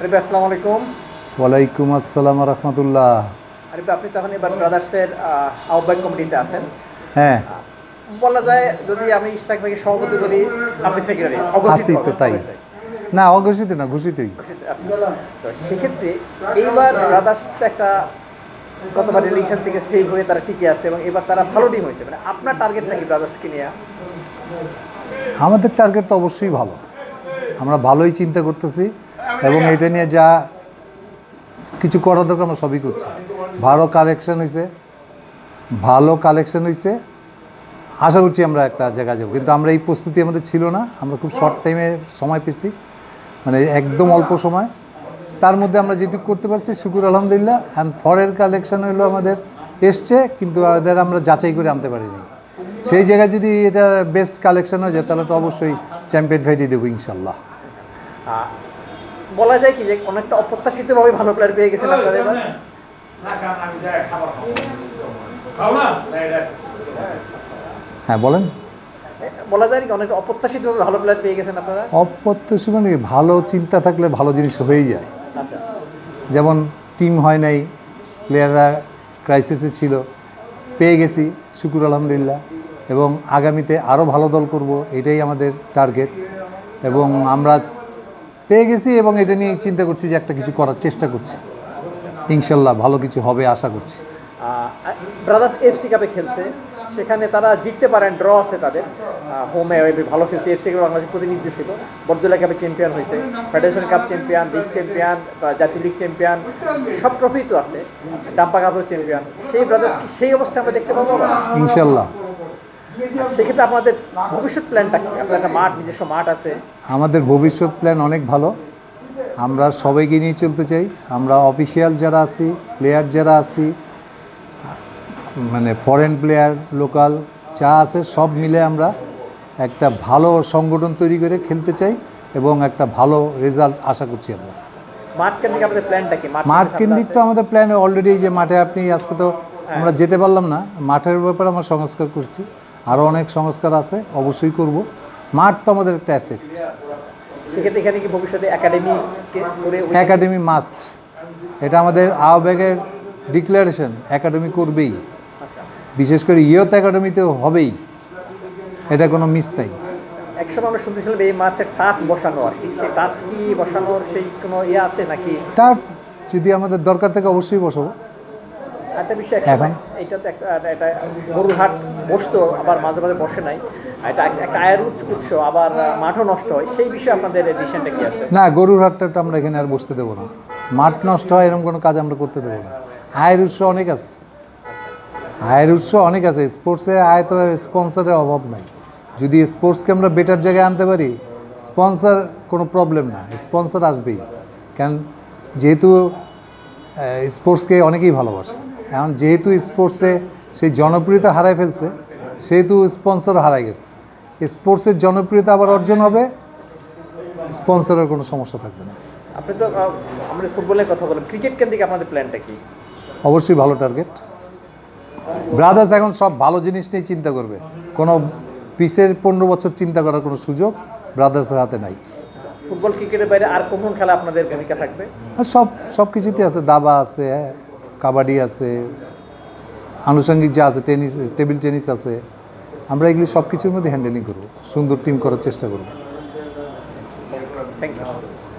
আরিফ আসসালামু আলাইকুম। ওয়ালাইকুম আসসালাম রহমতুল্লাহ। আরিফ আপনি তখন এবার ব্রাদার্সের আহ, আহ্বায়ক কমিটিতে আছেন। হ্যাঁ। বলা যায় যদি আমি ইশতাক ভাইকে সভাপতি বলি আপনি সেক্রেটারি আছি তো তাই। না অঘোষিত না ঘোষিতই। সেক্ষেত্রে এইবার ব্রাদার্স একটা গতবার ইলেকশন থেকে সেভ হয়ে তারা টিকে আছে এবং এবার তারা ভালো টিম হয়েছে। মানে আপনার টার্গেট নাকি ব্রাদার্সকে নিয়ে? আমাদের টার্গেট তো অবশ্যই ভালো। আমরা ভালোই চিন্তা করতেছি এবং এটা নিয়ে যা কিছু করার দরকার আমরা সবই করছি। ভালো কালেকশন হয়েছে ভালো কালেকশন হয়েছে আশা করছি আমরা একটা জায়গায় যাব, কিন্তু আমরা এই প্রস্তুতি আমাদের ছিল না। আমরা খুব শর্ট টাইমে সময় পেয়েছি মানে একদম অল্প সময়। তার মধ্যে আমরা যেটুকু করতে পারছি, শুকুর আলহামদুলিল্লাহ। অ্যান্ড ফরের কালেকশন হলো আমাদের এসছে, কিন্তু আমাদের আমরা যাচাই করে আনতে পারিনি। সেই জায়গায় যদি এটা বেস্ট কালেকশন হয়ে যায়, তাহলে তো অবশ্যই চ্যাম্পিয়ন ফাইটই দেবো ইনশাল্লাহ। বলা যায় কি যে অনেকটা অপ্রত্যাশিতভাবে ভালো প্লেয়ার পেয়ে গেছেন আপনারা এবার। হ্যাঁ বলেন। বলা যায় কি অনেকটা অপ্রত্যাশিতভাবে ভালো প্লেয়ার পেয়ে গেছেন আপনারা? অপ্রত্যাশী মানে ভালো চিন্তা থাকলে ভালো জিনিস হয়েই যায়। আচ্ছা। যেমন টিম হয় নাই প্লেয়াররা ক্রাইসিসে ছিল পেয়ে গেছি শুকুর আলহামদুলিল্লাহ। এবং আগামীতে আরও ভালো দল করব এটাই আমাদের টার্গেট এবং আমরা পেয়ে গেছি এবং এটা নিয়ে চিন্তা করছি যে একটা কিছু করার চেষ্টা করছি। ইনশাল্লাহ ভালো কিছু হবে আশা করছি। ব্রাদার্স এফসি কাপে খেলছে। সেখানে তারা জিততে পারেন ড্র আছে তাদের। হোমে ভালো খেলছে এফসি কাপে বাংলাদেশ প্রতিনিধি ছিল। বরদুল্লা কাপে চ্যাম্পিয়ন হয়েছে federation cup champion league champion জাতীয় লিগ চ্যাম্পিয়ন সব ট্রফি তো আছে। ডাম্পা কাপের চ্যাম্পিয়ন সেই ব্রাদার্স কি সেই অবস্থায় আমরা দেখতে পাবো? ইনশাল্লাহ। সেক্ষেত্রে আপনাদের ভবিষ্যৎ প্ল্যানটা কি? আপনার একটা মাঠ নিজস্ব মাঠ আছে? আমাদের ভবিষ্যৎ প্ল্যান অনেক ভালো। আমরা সবাইকে নিয়ে চলতে চাই। আমরা অফিসিয়াল যারা আছি প্লেয়ার যারা আছি মানে ফরেন প্লেয়ার লোকাল যা আছে সব মিলে আমরা একটা ভালো সংগঠন তৈরি করে খেলতে চাই এবং একটা ভালো রেজাল্ট আশা করছি আমরা। মাঠ কেন্দ্রিক আপনাদের প্ল্যানটা কি? মাঠ কেন্দ্রিক তো আমাদের প্ল্যান অলরেডি যে মাঠে আপনি আজকে তো আমরা যেতে পারলাম না। মাঠের ব্যাপারে আমরা সংস্কার করছি। আরও অনেক সংস্কার আছে অবশ্যই করব। মাঠ তো আমাদের একটা অ্যাসেট সেক্ষেত্রে এখানে কি ভবিষ্যতে একাডেমি একাডেমি মাস্ট এটা আমাদের আহ্বাগের ডিক্লারেশন একাডেমি করবেই। আচ্ছা। বিশেষ করে ইয়ত একাডেমিতে হবেই। এটা কোনো মিস নাই। একসময় আমরা শুনতেছিলাম এই মাঠে টাট বসানো আর কি সেই টাট কি বসানোর সেই কোনো ইয়ে আছে নাকি? যদি আমাদের দরকার থাকে অবশ্যই বসাবো। একটা বিষয় একসময় এটা তো একটা একটা গরুর হাট বসতো আবার মাঝে মাঝে বসে নাই। এটা একটা আয়ের উৎস উৎস আবার মাঠও নষ্ট হয়। সেই বিষয়ে আপনাদের ডিসিশনটা কি আছে? না গরুর হাটটা তো আমরা এখানে আর বসতে দেবো না। মাঠ নষ্ট হয় এরকম কোনো কাজ আমরা করতে দেবো না। আয়ের উৎস অনেক আছে। আয়ের উৎস অনেক আছে। স্পোর্টসে আয় তো স্পন্সরের অভাব নাই। যদি স্পোর্টসকে আমরা বেটার জায়গায় আনতে পারি স্পন্সর কোনো প্রবলেম না। স্পন্সর আসবেই। কারণ যেহেতু স্পোর্টসকে অনেকেই ভালোবাসে। এখন যেহেতু স্পোর্টসে সেই জনপ্রিয়তা হারায় ফেলছে সেহেতু স্পন্সর হারায় গেছে। স্পোর্টসের জনপ্রিয়তা আবার অর্জন হবে স্পন্সরের কোনো সমস্যা থাকবে না। আপনি তো আমরা ফুটবলের কথা বলেন ক্রিকেট কেন্দ্রিক আপনাদের প্ল্যানটা কি? অবশ্যই ভালো টার্গেট ব্রাদার্স এখন সব ভালো জিনিস নিয়ে চিন্তা করবে। কোনো পিসের পনেরো বছর চিন্তা করার কোনো সুযোগ ব্রাদার্সের হাতে নাই। ফুটবল ক্রিকেটের বাইরে আর কোন কোন খেলা আপনাদের ভূমিকা থাকবে? সব সব কিছুতে আছে। দাবা আছে কাবাডি আছে, আনুষঙ্গিক যা আছে, টেনিস, টেবিল টেনিস আছে, আমরা এগুলি সব কিছুর মধ্যে হ্যান্ডেলিং করব, সুন্দর টিম করার চেষ্টা করব। Thank you